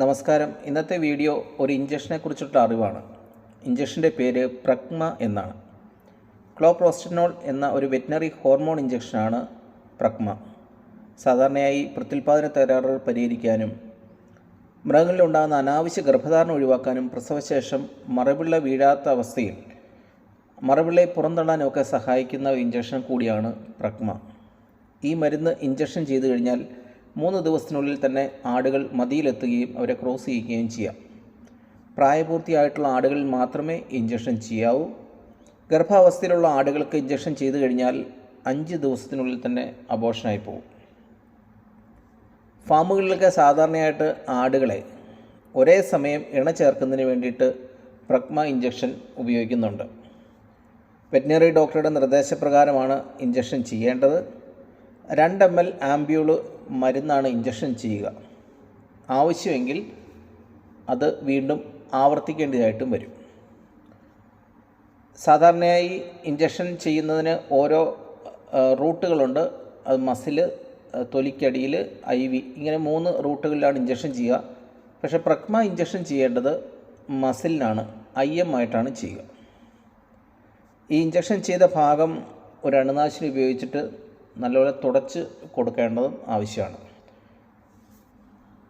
നമസ്കാരം. ഇന്നത്തെ വീഡിയോ ഒരു ഇഞ്ചക്ഷനെ കുറിച്ചിട്ടുള്ള അറിവാണ്. ഇഞ്ചക്ഷന്റെ പേര് പ്രഗ്മ എന്നാണ്. ക്ലോപ്രോസ്റ്റനോൾ എന്ന ഒരു വെറ്റിനറി ഹോർമോൺ ഇഞ്ചക്ഷനാണ് പ്രഗ്മ. സാധാരണയായി പ്രത്യുൽപാദന തകരാറുകൾ പരിഹരിക്കാനും മൃഗങ്ങളിലുണ്ടാകുന്ന അനാവശ്യ ഗർഭധാരണം ഒഴിവാക്കാനും പ്രസവശേഷം മറവിള്ള വീഴാത്ത അവസ്ഥയിൽ മറവിള്ളയെ പുറന്തള്ളാനുമൊക്കെ സഹായിക്കുന്ന ഒരു ഇഞ്ചക്ഷൻ കൂടിയാണ് പ്രഗ്മ. ഈ മരുന്ന് ഇഞ്ചക്ഷൻ ചെയ്തു കഴിഞ്ഞാൽ മൂന്ന് ദിവസത്തിനുള്ളിൽ തന്നെ ആടുകൾ മതിയിലെത്തുകയും അവരെ ക്രോസ് ചെയ്യുകയും ചെയ്യാം. പ്രായപൂർത്തിയായിട്ടുള്ള ആടുകളിൽ മാത്രമേ ഇഞ്ചക്ഷൻ ചെയ്യാവൂ. ഗർഭാവസ്ഥയിലുള്ള ആടുകൾക്ക് ഇഞ്ചക്ഷൻ ചെയ്തു കഴിഞ്ഞാൽ അഞ്ച് ദിവസത്തിനുള്ളിൽ തന്നെ അബോഷനായി പോകും ഫാമുകളിലൊക്കെ സാധാരണയായിട്ട് ആടുകളെ ഒരേ സമയം ഇണ ചേർക്കുന്നതിന് വേണ്ടിയിട്ട് പ്രഗ്മ ഇഞ്ചക്ഷൻ ഉപയോഗിക്കുന്നുണ്ട്. വെറ്റിനറി ഡോക്ടറുടെ നിർദ്ദേശപ്രകാരമാണ് ഇഞ്ചക്ഷൻ ചെയ്യേണ്ടത്. രണ്ട് എം എൽ ആംബ്യൂൾ മരുന്നാണ് ഇഞ്ചക്ഷൻ ചെയ്യുക. ആവശ്യമെങ്കിൽ അത് വീണ്ടും ആവർത്തിക്കേണ്ടതായിട്ടും വരും. സാധാരണയായി ഇഞ്ചക്ഷൻ ചെയ്യുന്നതിന് ഓരോ റൂട്ടുകളുണ്ട്. അത് മസിൽ തൊലിക്കടിയിൽ ഐ വി ഇങ്ങനെ മൂന്ന് റൂട്ടുകളിലാണ് ഇഞ്ചക്ഷൻ ചെയ്യുക. പക്ഷേ പ്രക്മ ഇഞ്ചക്ഷൻ ചെയ്യേണ്ടത് മസിലിനാണ് ഐ എം ആയിട്ടാണ് ചെയ്യുക. ഈ ഇഞ്ചക്ഷൻ ചെയ്ത ഭാഗം ഒരു അണുനാശിനി ഉപയോഗിച്ചിട്ട് നല്ലപോലെ തുടച്ച് കൊടുക്കേണ്ടതും ആവശ്യമാണ്.